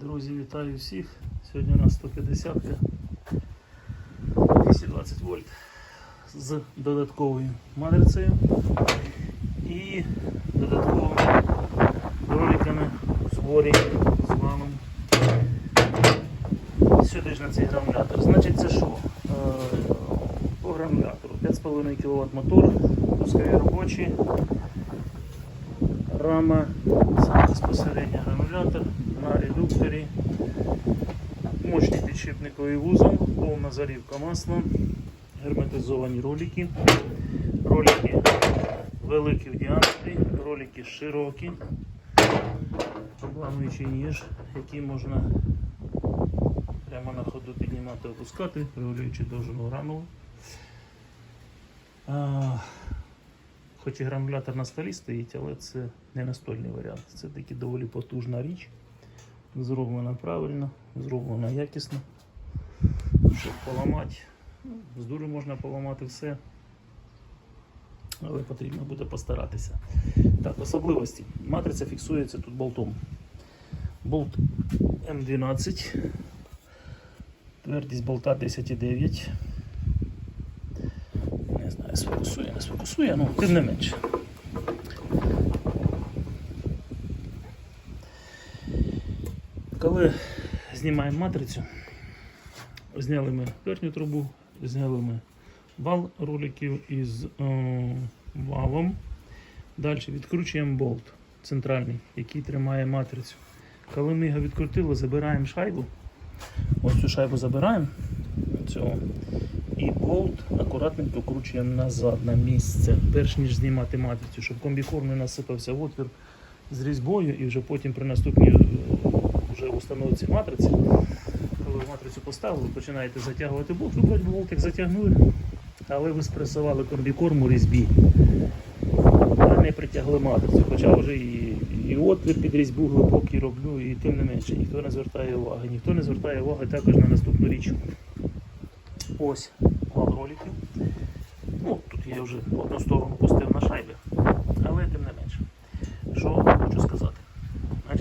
Друзі, вітаю всіх. Сьогодні у нас 150 220 вольт з додатковою матрицею і додатковими роликами в зборі з валом. Сюди ж на цей гранулятор. Значить, це що? Е, По гранулятору 5,5 кВт мотор, пускові робочі, рама, сам безпосередньо гранулятор підшипниковий вузол, повна заливка масла, герметизовані ролики, ролики великі в діаметрі, ролики широкі, обламуючий ніж, який можна прямо на ходу піднімати, опускати, регулюючи довжину гранули. Хоч і гранулятор на столі стоїть, але це не настольний варіант. Це таки доволі потужна річ. Зроблена правильно, зроблена якісно. Щоб поламати. З дуру можна поламати все. Але потрібно буде постаратися. Так, особливості. Матриця фіксується тут болтом. Болт М12. Твердість болта 10,9. Не знаю, сфокусує, не сфокусує, ну тим не менше. Коли знімаємо матрицю, зняли ми верхню трубу, зняли ми вал роликів із е, валом. Далі відкручуємо болт центральний, який тримає матрицю. Коли ми його відкрутили, забираємо шайбу. Ось цю шайбу забираємо. Цього. І болт акуратненько кручуємо назад на місце, перш ніж знімати матрицю, щоб комбікорм не насипався в отвір з різьбою і вже потім при наступній вже установці матриці, коли ви матрицю поставили, починаєте затягувати болт, ви вроді болтик затягнули, але ви спресували комбікорм у різьбі, а не притягли матрицю. Хоча вже і, і отвір під різьбу глибокий роблю, і тим не менше ніхто не звертає уваги. Ніхто не звертає уваги також на наступну річ. Ось вал роликів. Ну, тут я вже одну сторону пустив на шайби, але тим не менше. Що хочу сказати.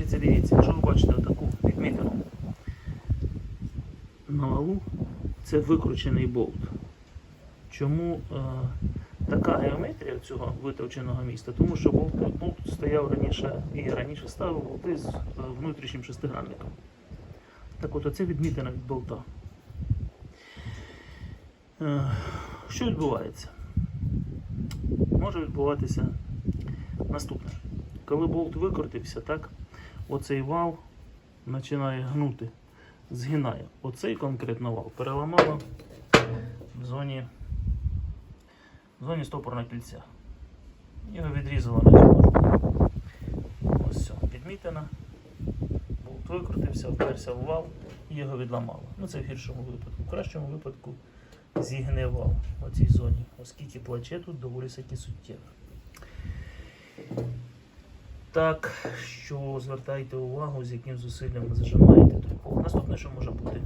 Значить, дивіться, якщо ви бачите таку відмітину на валу, це викручений болт. Чому е, така геометрія цього витовченого міста? Тому що болт, болт стояв раніше і раніше ставив болти з е, внутрішнім шестигранником. Так от оце відмітина від болта. Е, Що відбувається? Може відбуватися наступне. Коли болт викрутився, так, оцей вал починає гнути, згинає. Оцей конкретно вал переламало в зоні, в зоні стопорного кільця. Його відрізало на цю Ось все, підмітено. Болт викрутився, вперся в вал і його відламало. Ну це в гіршому випадку. В кращому випадку зігне вал у цій зоні, оскільки плаче тут доволі таки суттєво. Так що звертайте увагу, з яким зусиллям ви зажимаєте болт. Наступне, що може бути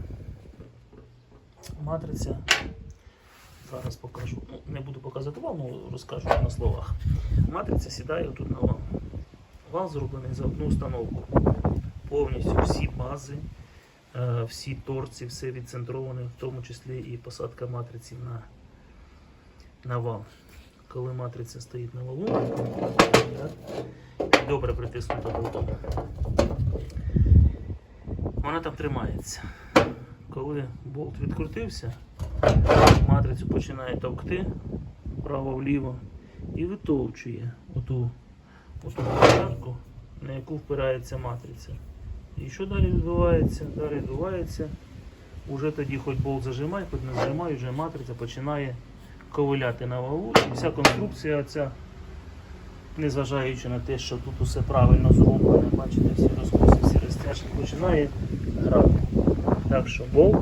матриця. Зараз покажу. Ну, не буду показувати вал, але розкажу на словах. Матриця сідає тут на вал. Вал зроблений за одну установку. Повністю всі бази, е, всі торці, все відцентроване, в тому числі і посадка матриці на, на вал. Коли матриця стоїть на валу, так, добре притиснута болтом, вона там тримається. Коли болт відкрутився, матрицю починає товкти вправо-вліво і витовчує оту, оту площадку, на яку впирається матриця. І що далі відбувається? Далі відбувається, уже тоді хоч болт зажимай, хоч не зажимай, вже матриця починає ковиляти на валу. І вся конструкція ця, незважаючи на те, що тут усе правильно зроблено, бачите, всі розкоси, всі розтяжки, починає грати. Так що болт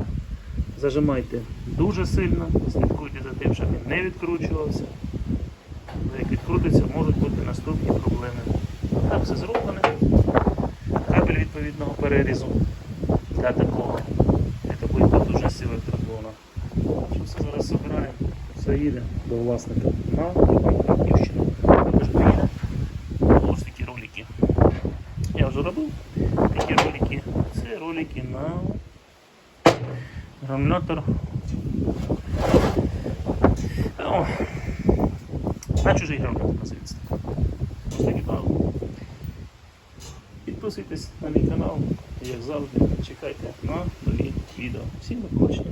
зажимайте дуже сильно, слідкуйте за тим, щоб він не відкручувався. Як відкрутиться, можуть бути наступні проблеми. Так, все зроблене. Кабель відповідного перерізу для такого, для такої потужності електроблона. Що все зараз збираємо, все їде до власника на Івано-Франківщину. Також приїде. Ось такі ролики. Я вже робив такі ролики. Це ролики на гранулятор. О, на чужий гранулятор називається. Підписуйтесь на мій канал, як завжди, чекайте на нові відео. Всім до побачення.